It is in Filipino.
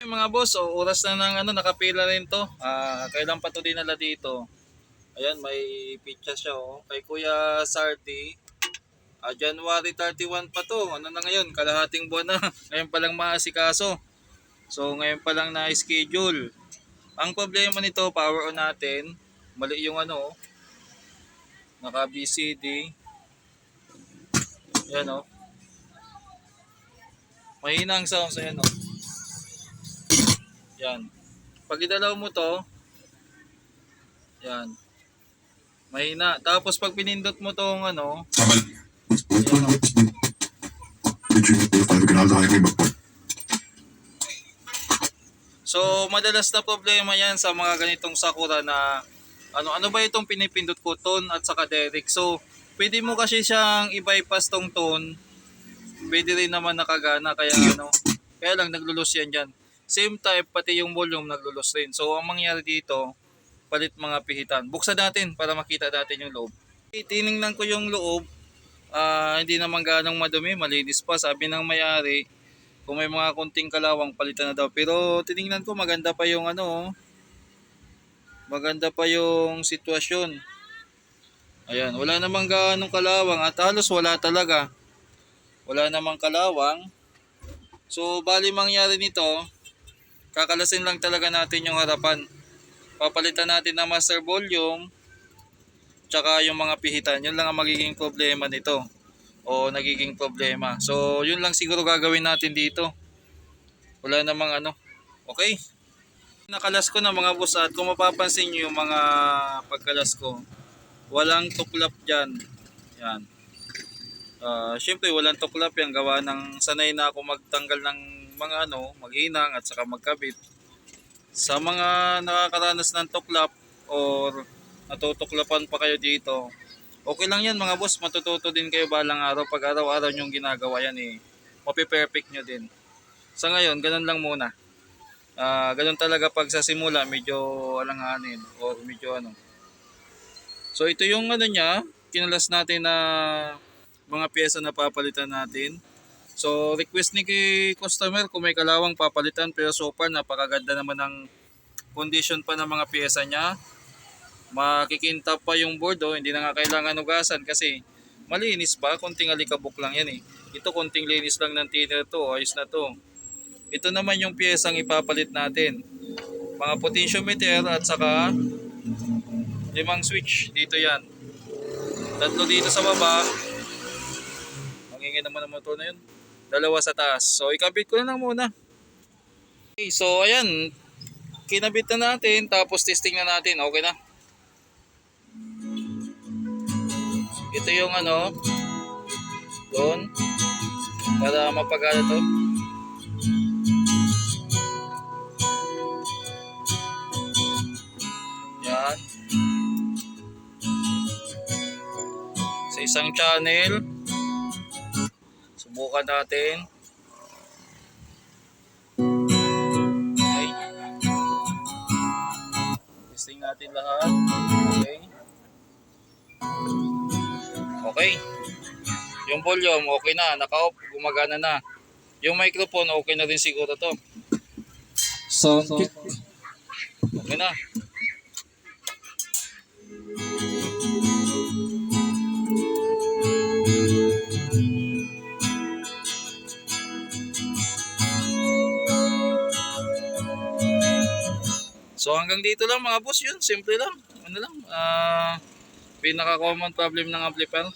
mga boss, o oras na ng ano, nakapila rin to. Ah, kailan pa to dinala dito? Ayan, may pizza siya oh. Kay Kuya Sarty. Ah, January 31 pa to. Ano na ngayon? Kalahating buwan na. ngayon pa lang maasikaso. So, ngayon pa lang na-schedule. Ang problema nito, power on natin. Mali yung ano, oh. naka BCD. Yan oh. Mahina ang sounds. Ayan oh. Yan. Pag idalaw mo to, yan. Mahina. Tapos pag pinindot mo tong ano. So, madalas na problema yan sa mga ganitong sakura na ano ano ba itong pinipindot ko tone at saka derrick. So, pwede mo kasi siyang i-bypass tong tone. Pwede rin naman nakagana kaya ano, kaya lang naglulus yan dyan. Same type pati yung volume naglulus rin. So, ang mangyari dito, palit mga pihitan. Buksan natin para makita natin yung loob. Tiningnan ko yung loob, ah, hindi naman ganong madumi, malinis pa. Sabi ng may-ari, kung may mga kunting kalawang palitan na daw. Pero tiningnan ko maganda pa yung ano, oh. maganda pa yung sitwasyon. Ayan, wala namang ganong kalawang at halos wala talaga. Wala namang kalawang. So, bali mangyari nito, kakalasin lang talaga natin yung harapan. Papalitan natin ng master volume, tsaka yung mga pihitan. Yun lang ang magiging problema nito o nagiging problema. So, yun lang siguro gagawin natin dito. Wala namang ano. Okay? Nakalas ko na mga boss at kung mapapansin nyo yung mga pagkalas ko, walang tuklap dyan. Yan. Ah, Siyempre, walang tuklap yan. Gawa ng sanay na ako magtanggal ng mga ano, maghinang at saka magkabit. Sa mga nakakaranas ng tuklap or natutuklapan pa kayo dito, okay lang yan mga boss. Matututo din kayo balang araw. Pag araw-araw nyong ginagawa yan eh, mapiperfect nyo din. Sa ngayon, ganun lang muna. Ah, ganun talaga pag sa simula, medyo alanganin or medyo ano. So ito yung ano niya, kinalas natin na mga pyesa na papalitan natin. So request ni kay customer kung may kalawang papalitan pero so far napakaganda naman ng condition pa ng mga pyesa niya. Makikinta pa yung board oh, hindi na nga kailangan ugasan kasi malinis pa, konting alikabok lang yan eh. Ito konting linis lang ng thinner to, ayos na to. Ito naman yung piyesang ipapalit natin. Mga potentiometer at saka limang switch dito yan. Tatlo dito sa baba. Mangingin naman ang motor na yun. Dalawa sa taas. So ikabit ko na lang muna. Okay, so ayan. Kinabit na natin tapos testing na natin. Okay na. Ito yung ano doon para mapagana to. Yan. Sa isang channel. Subukan natin. Okay. Testing natin lahat. Okay. Okay. Yung volume, okay na. Naka-off, gumagana na. Yung microphone, okay na rin siguro to. Kit. Okay na. So hanggang dito lang mga boss yun. Simple lang. Ano lang. Ah pinaka common problem ng amplifier.